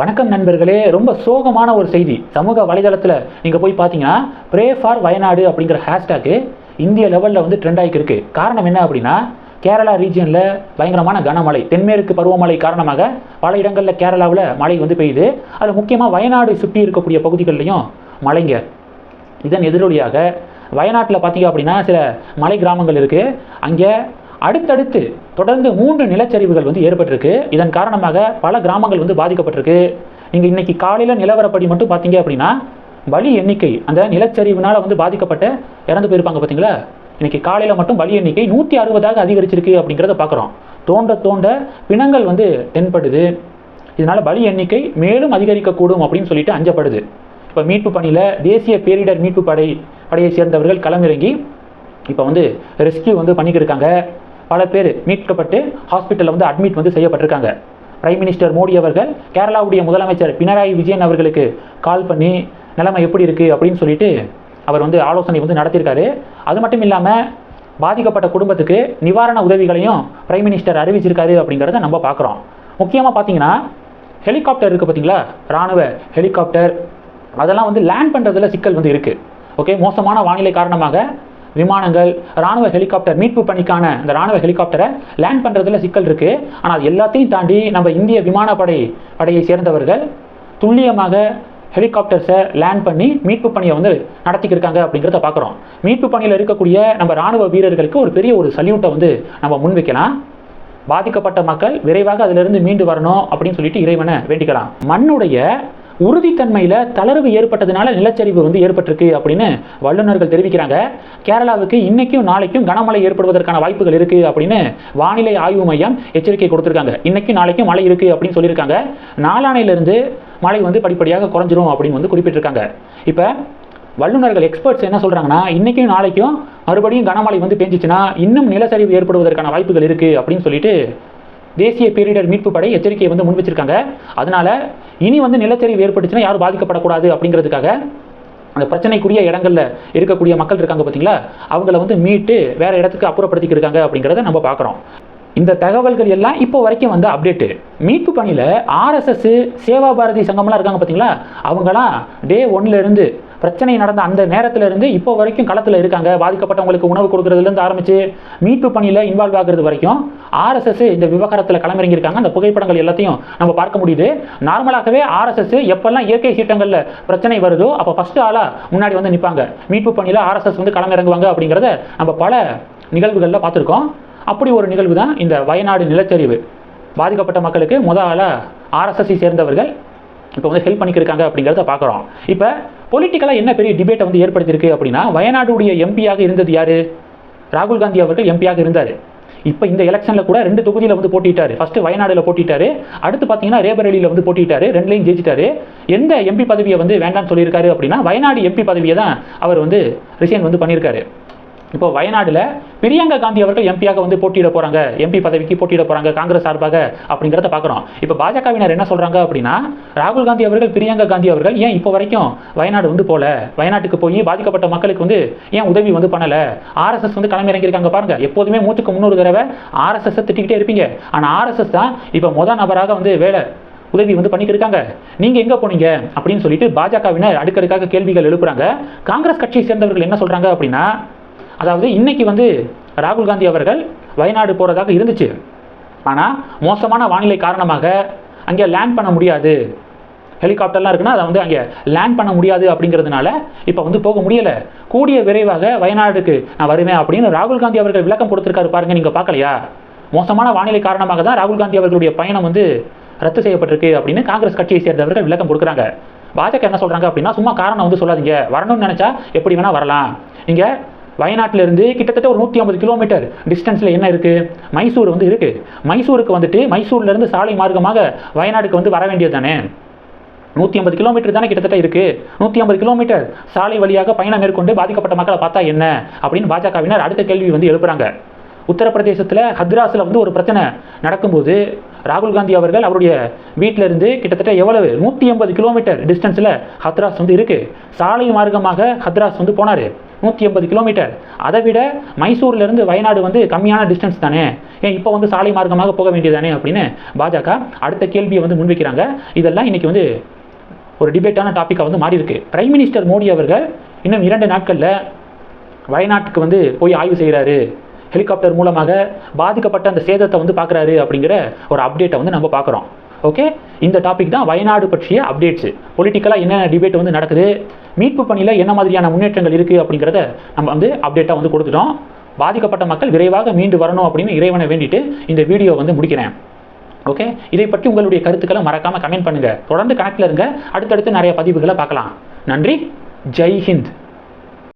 வணக்கம் நண்பர்களே ரொம்ப சோகமான ஒரு செய்தி. சமூக வலைதளத்தில் நீங்கள் போய் பார்த்தீங்கன்னா ப்ரே ஃபார் வயநாடு அப்படிங்கிற ஹேஷ்டேக்கு இந்திய லெவலில் வந்து ட்ரெண்ட் ஆகிருக்கு காரணம் என்ன அப்படின்னா கேரளா ரீஜியனில் பயங்கரமான கனமழை தென்மேற்கு பருவமழை காரணமாக பல இடங்களில் கேரளாவில் மழை வந்து பெய்யுது. அதில் முக்கியமாக வயநாடு சுற்றி இருக்கக்கூடிய பகுதிகள்லையும் மழைங்க. இதன் எதிரொலியாக வயநாட்டில் பார்த்தீங்க அப்படின்னா சில மலை கிராமங்கள் இருக்குது அங்கே அடுத்தடுத்து தொடர்ந்து மூன்று நிலச்சரிவுகள் வந்து ஏற்பட்டிருக்கு. இதன் காரணமாக பல கிராமங்கள் வந்து பாதிக்கப்பட்டிருக்கு. நீங்கள் இன்னைக்கு காலையில் நிலவரப்படி மட்டும் பார்த்தீங்க அப்படின்னா பலி எண்ணிக்கை அந்த நிலச்சரிவினால் வந்து பாதிக்கப்பட்ட இறந்து போயிருப்பாங்க பார்த்தீங்களா? இன்னைக்கு காலையில் மட்டும் பலி எண்ணிக்கை நூற்றி அறுபதாக அதிகரிச்சிருக்கு அப்படிங்கிறத பார்க்குறோம். தோண்ட தோண்ட பிணங்கள் வந்து தென்படுது. இதனால் பலி எண்ணிக்கை மேலும் அதிகரிக்கக்கூடும் அப்படின்னு சொல்லிட்டு அஞ்சப்படுது. இப்போ மீட்பு பணியில் தேசிய பேரிடர் மீட்பு படை படையை சேர்ந்தவர்கள் களமிறங்கி இப்போ வந்து ரெஸ்கியூ வந்து பண்ணிக்கிட்டு இருக்காங்க. பல பேர் மீட்கப்பட்டு ஹாஸ்பிட்டலில் வந்து அட்மிட் வந்து செய்யப்பட்டிருக்காங்க. பிரைம் மினிஸ்டர் மோடி அவர்கள் கேரளாவுடைய முதலமைச்சர் பினராயி விஜயன் அவர்களுக்கு கால் பண்ணி நிலைமை எப்படி இருக்குது அப்படின்னு சொல்லிட்டு அவர் வந்து ஆலோசனை வந்து நடத்தியிருக்காரு. அது மட்டும் இல்லாமல் பாதிக்கப்பட்ட குடும்பத்துக்கு நிவாரண உதவிகளையும் பிரைம் மினிஸ்டர் அறிவிச்சிருக்காரு அப்படிங்கிறத நம்ம பார்க்குறோம். முக்கியமாக பார்த்தீங்கன்னா ஹெலிகாப்டர் இருக்குது பார்த்தீங்களா? ராணுவ ஹெலிகாப்டர் அதெல்லாம் வந்து லேண்ட் பண்ணுறதுல சிக்கல் வந்து இருக்குது ஓகே மோசமான வானிலை காரணமாக விமானங்கள் ராணுவ ஹெலிகாப்டர் மீட்பு பணிக்கான இந்த ராணுவ ஹெலிகாப்டரை லேண்ட் பண்ணுறதுல சிக்கல் இருக்குது ஆனால் எல்லாத்தையும் தாண்டி நம்ம இந்திய விமானப்படை படையை சேர்ந்தவர்கள் துல்லியமாக ஹெலிகாப்டர்ஸை லேண்ட் பண்ணி மீட்பு பணியை வந்து நடத்திக்கிருக்காங்க அப்படிங்கிறத பார்க்குறோம். மீட்பு பணியில் இருக்கக்கூடிய நம்ம ராணுவ வீரர்களுக்கு ஒரு பெரிய ஒரு சல்யூட்டை வந்து நம்ம முன்வைக்கலாம் பாதிக்கப்பட்ட மக்கள் விரைவாக அதிலிருந்து மீண்டு வரணும் அப்படின்னு சொல்லிட்டு இறைவனை வேண்டிக்கலாம். மண்ணுடைய உறுதித்தன்மையில் தளர்வு ஏற்பட்டதுனால நிலச்சரிவு வந்து ஏற்பட்டிருக்கு அப்படின்னு வல்லுநர்கள் தெரிவிக்கிறாங்க. கேரளாவுக்கு இன்னைக்கும் நாளைக்கும் கனமழை ஏற்படுவதற்கான வாய்ப்புகள் இருக்கு அப்படின்னு வானிலை ஆய்வு மையம் எச்சரிக்கை கொடுத்துருக்காங்க. இன்னைக்கும் நாளைக்கும் மழை இருக்கு அப்படின்னு சொல்லியிருக்காங்க. நாளானையிலிருந்து மழை வந்து படிப்படியாக குறைஞ்சிரும் அப்படின்னு வந்து குறிப்பிட்டிருக்காங்க. இப்போ வல்லுநர்கள் எக்ஸ்பர்ட்ஸ் என்ன சொல்கிறாங்கன்னா இன்றைக்கும் நாளைக்கும் மறுபடியும் கனமழை வந்து பெஞ்சிச்சுன்னா இன்னும் நிலச்சரிவு ஏற்படுவதற்கான வாய்ப்புகள் இருக்குது அப்படின்னு சொல்லிட்டு தேசிய பேரிடர் மீட்பு படை எச்சரிக்கையை வந்து முன் வச்சிருக்காங்க அதனால இனி வந்து நிலச்சரிவு ஏற்பட்டுச்சுன்னா யாரும் பாதிக்கப்படக்கூடாது அப்படிங்கிறதுக்காக அந்த பிரச்சனைக்குரிய இடங்களில் இருக்கக்கூடிய மக்கள் இருக்காங்க பார்த்தீங்களா அவங்கள வந்து மீட்டு வேறு இடத்துக்கு அப்புறப்படுத்திக்கிருக்காங்க அப்படிங்கிறத நம்ம பார்க்குறோம் இந்த தகவல்கள் எல்லாம் இப்போ வரைக்கும் வந்து அப்டேட்டு மீட்பு பணியில் ஆர்எஸ்எஸ் சேவா பாரதி சங்கம்லாம் இருக்காங்க பார்த்தீங்களா அவங்களாம் டே ஒன்லேருந்து பிரச்சனை நடந்த அந்த நேரத்தில் இருந்து இப்போ வரைக்கும் களத்தில் இருக்காங்க. பாதிக்கப்பட்டவங்களுக்கு உணவு கொடுக்கறதுலேருந்து ஆரம்பித்து மீட்பு பணியில் இன்வால்வ் ஆகுறது வரைக்கும் ஆர்எஸ்எஸ் இந்த விவகாரத்தில் களமிறங்கியிருக்காங்க. அந்த புகைப்படங்கள் எல்லாத்தையும் நம்ம பார்க்க முடியுது. நார்மலாகவே ஆர்எஸ்எஸ் எப்பெல்லாம் இயற்கை சீட்டங்களில் பிரச்சனை வருதோ அப்போ ஃபஸ்ட்டு ஆளாக முன்னாடி வந்து நிற்பாங்க மீட்பு பணியில் ஆர்எஸ்எஸ் வந்து களமிறங்குவாங்க அப்படிங்கிறத நம்ம பல நிகழ்வுகளில் பார்த்துருக்கோம். அப்படி ஒரு நிகழ்வு தான் இந்த வயநாடு நிலச்சரிவு. பாதிக்கப்பட்ட மக்களுக்கு முத ஆளாக ஆர்எஸ்எஸ்சி சேர்ந்தவர்கள் இப்போ வந்து ஹெல்ப் பண்ணிக்கிருக்காங்க அப்படிங்கிறத பார்க்குறோம். இப்போ பொலிட்டிக்கலாக என்ன பெரிய டிபேட்டை வந்து ஏற்படுத்தியிருக்கு அப்படின்னா வயநாடுடைய எம்பியாக இருந்தது யாரு? ராகுல் காந்தி அவர்கள் எம்பியாக இருந்தார். இப்போ இந்த எலெக்ஷனில் கூட ரெண்டு தொகுதியில் வந்து போட்டிட்டாரு ஃபஸ்ட்டு வயநாடில் போட்டிட்டாரு அடுத்து பார்த்தீங்கன்னா ரேபரேலியில் வந்து போட்டிட்டாரு ரெண்டுலையும் ஜெயிச்சிட்டாரு. எந்த எம்பி பதவியை வந்து வேண்டாம்னு சொல்லியிருக்காரு அப்படின்னா வயநாடு எம்பி பதவியை தான் அவர் வந்து ரிசைன் வந்து பண்ணியிருக்காரு. இப்போ வயநாடுல பிரியங்கா காந்தி அவர்கள் எம்பியாக வந்து போட்டியிட போறாங்க. எம்பி பதவிக்கு போட்டியிட போறாங்க காங்கிரஸ் சார்பாக அப்படிங்கிறத பார்க்குறோம். இப்போ பாஜகவினர் என்ன சொல்றாங்க அப்படின்னா ராகுல் காந்தி அவர்கள் பிரியங்கா காந்தி அவர்கள் ஏன் இப்போ வரைக்கும் வயநாடு வந்து போல? வயநாட்டுக்கு போய் பாதிக்கப்பட்ட மக்களுக்கு வந்து ஏன் உதவி வந்து பண்ணல? ஆர்எஸ்எஸ் வந்து களமிறங்கியிருக்காங்க பாருங்க. எப்போதுமே மூத்துக்கு முன்னூறு தடவை ஆர்எஸ்எஸ் திட்டிக்கிட்டே இருப்பீங்க. ஆனா ஆர்எஸ்எஸ் தான் இப்போ முதல் நபராக வந்து வேலை உதவி வந்து பண்ணிட்டு இருக்காங்க. நீங்க எங்க போனீங்க? அப்படின்னு சொல்லிட்டு பாஜகவினர் அடுக்கடுக்காக கேள்விகள் எழுப்புறாங்க. காங்கிரஸ் கட்சியை சேர்ந்தவர்கள் என்ன சொல்றாங்க அப்படின்னா அதாவது இன்னைக்கு வந்து ராகுல் காந்தி அவர்கள் வயநாடு போகிறதாக இருந்துச்சு. ஆனால் மோசமான வானிலை காரணமாக அங்கே லேண்ட் பண்ண முடியாது. ஹெலிகாப்டர்லாம் இருக்குன்னா அதை வந்து அங்கே லேண்ட் பண்ண முடியாது அப்படிங்கிறதுனால இப்போ வந்து போக முடியலை. கூடிய விரைவாக வயநாடுக்கு நான் வருவேன் அப்படின்னு ராகுல் காந்தி அவர்கள் விளக்கம் கொடுத்துருக்காரு பாருங்கள் நீங்கள் பார்க்கலையா? மோசமான வானிலை காரணமாக தான் ராகுல் காந்தி அவர்களுடைய பயணம் வந்து ரத்து செய்யப்பட்டிருக்கு அப்படின்னு காங்கிரஸ் கட்சியை சேர்ந்தவர்கள் விளக்கம் கொடுக்குறாங்க. பாஜக என்ன சொல்கிறாங்க அப்படின்னா சும்மா காரணம் வந்து சொல்லாதீங்க. வரணும்னு நினச்சா எப்படி வேணால் வரலாம். நீங்கள் வயநாட்டிலிருந்து கிட்டத்தட்ட ஒரு நூற்றி ஐம்பது கிலோமீட்டர் டிஸ்டன்ஸில் என்ன இருக்குது மைசூர் வந்து இருக்குது மைசூருக்கு வந்துட்டு மைசூர்லேருந்து சாலை மார்க்கமாக வயநாடுக்கு வந்து வர வேண்டியது தானே நூற்றி ஐம்பது கிலோமீட்டர் தானே கிட்டத்தட்ட இருக்குது நூற்றி ஐம்பது கிலோமீட்டர் சாலை வழியாக பயணம் மேற்கொண்டு பாதிக்கப்பட்ட மக்களை பார்த்தா என்ன? அப்படின்னு பாஜகவினர் அடுத்த கேள்வி வந்து எழுப்புறாங்க. உத்தரப்பிரதேசத்தில் ஹத்ராஸில் வந்து ஒரு பிரச்சனை நடக்கும்போது ராகுல் காந்தி அவர்கள் அவருடைய வீட்டிலிருந்து கிட்டத்தட்ட எவ்வளவு? நூற்றி ஐம்பது கிலோமீட்டர் டிஸ்டன்ஸில் ஹத்ராஸ் வந்து இருக்கு. சாலை மார்க்கமாக ஹத்ராஸ் வந்து போனார். நூற்றி எண்பது கிலோமீட்டர். அதை விட மைசூர்லேருந்து வயநாடு வந்து கம்மியான டிஸ்டன்ஸ் தானே. ஏன் இப்போ வந்து சாலை மார்க்கமாக போக வேண்டியதானே அப்படின்னு பாஜக அடுத்த கேள்வியை வந்து முன்வைக்கிறாங்க. இதெல்லாம் இன்னைக்கு வந்து ஒரு டிபேட்டான டாப்பிக்காக வந்து மாறி இருக்கு பிரைம் மினிஸ்டர் மோடி அவர்கள் இன்னும் இரண்டு நாட்களில் வயநாட்டுக்கு வந்து போய் ஆய்வு செய்கிறாரு ஹெலிகாப்டர் மூலமாக பாதிக்கப்பட்ட அந்த சேதத்தை வந்து பார்க்குறாரு அப்படிங்கிற ஒரு அப்டேட்டை வந்து நம்ம பார்க்குறோம். ஓகே இந்த டாபிக் தான் வயநாடு பற்றிய அப்டேட்ஸ் பொலிட்டிக்கலாக என்ன டிபேட் வந்து நடக்குது? மீட்பு பணியில் என்ன மாதிரியான முன்னேற்றங்கள் இருக்குது அப்படிங்கிறத நம்ம வந்து அப்டேட்டாக வந்து கொடுத்துட்டோம். பாதிக்கப்பட்ட மக்கள் விரைவாக மீண்டு வரணும் அப்படின்னு இறைவனை வேண்டிட்டு இந்த வீடியோ வந்து முடிக்கிறேன். ஓகே இதை பற்றி உங்களுடைய கருத்துக்களை மறக்காமல் கமெண்ட் பண்ணுங்கள் தொடர்ந்து கணக்கில் இருங்க. அடுத்தடுத்து நிறைய பதிவுகளை பார்க்கலாம். நன்றி. ஜெய் ஹிந்த்.